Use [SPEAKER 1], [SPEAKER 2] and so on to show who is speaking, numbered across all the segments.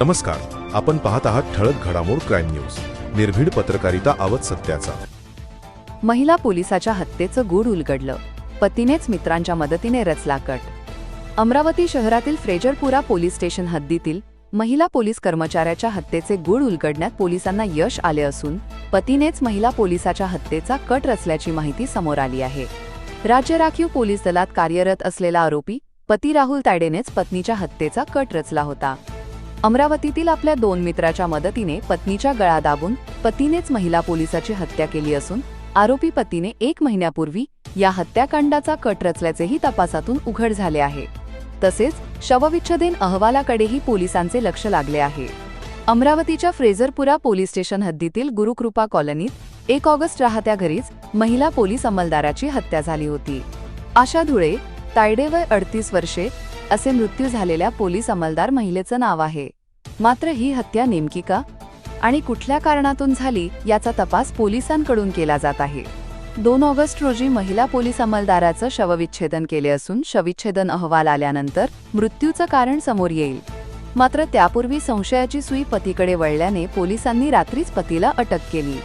[SPEAKER 1] नमस्कार. आपण पाहत आहात ठळक घडामोड क्राईम न्यूज. निर्भीड पत्रकारिता आवत सत्याचा.
[SPEAKER 2] महिला पोलिसाच्या हत्येचं गूढ उलगडलं. पतीनेच मित्रांच्या मदतीने रचला कट. अमरावती शहरातील फ्रेजरपुरा पोलीस स्टेशन हद्दीतील महिला पोलीस कर्मचाऱ्याच्या हत्येचे गूढ उलगडण्यात पोलिसांना यश आले असून पतीनेच महिला पोलिसाच्या हत्येचा कट रचल्याची माहिती समोर आली आहे. राज्य राखीव पोलीस दलात कार्यरत असलेला आरोपी पती राहुल तायडेनेच पत्नीच्या हत्येचा कट रचला होता. अमरावतीतील आपल्या दोन मित्राच्या मदतीने पत्नीच्या गळा दाबून पतीनेच महिला पोलिसाची हत्या केली असून आरोपी पतीने एक महिन्यापूर्वी या हत्याकांडाचा कट रचल्याचेही तपासातून उघड झाले आहे. तसेच शवविच्छेदन अहवालाकडेही पोलिसांचे लक्ष लागले आहे. अमरावतीच्या फ्रेझरपुरा पोलीस स्टेशन हद्दीतील गुरुकृपा कॉलनीत एक ऑगस्ट राहत्या घरीच महिला पोलीस अंमलदाराची हत्या झाली होती. आशा धुळे तायडे वय अडतीस वर्षे असे मृत्यू झालेल्या पोलीस अंमलदार महिलेचं नाव आहे. मात्र ही हत्या नेमकी का? आणि कुठल्या कारणातून झाली याचा तपास पोलिसांकडून केला जात आहे. दोन ऑगस्ट रोजी महिला पोलीस अंमलदाराचं शवविच्छेदन केले असून शवविच्छेदन अहवाल आल्यानंतर मृत्यूचं कारण समोर येईल. मात्र त्यापूर्वी संशयाची सुई पतीकडे वळल्याने पोलिसांनी रात्रीच पतीला अटक केली.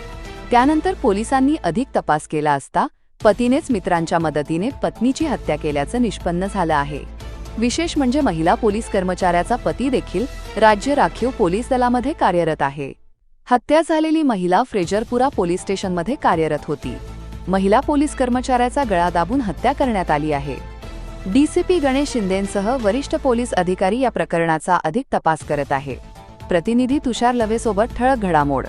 [SPEAKER 2] त्यानंतर पोलिसांनी अधिक तपास केला असता पतीनेच मित्रांच्या मदतीने पत्नीची हत्या केल्याचं निष्पन्न झालं आहे. विशेष म्हणजे महिला पोलीस कर्मचाऱ्याचा पती देखील राज्य राखीव पोलीस दलामध्ये कार्यरत आहे. हत्या झालेली महिला फ्रेजरपुरा पोलीस स्टेशनमध्ये कार्यरत होती. महिला पोलीस कर्मचाऱ्याचा गळा दाबून हत्या करण्यात आली आहे. डीसीपी गणेश शिंदेंसह वरिष्ठ पोलीस अधिकारी या प्रकरणाचा अधिक तपास करत आहे. प्रतिनिधी तुषार लवेसोबत ठळक घडामोड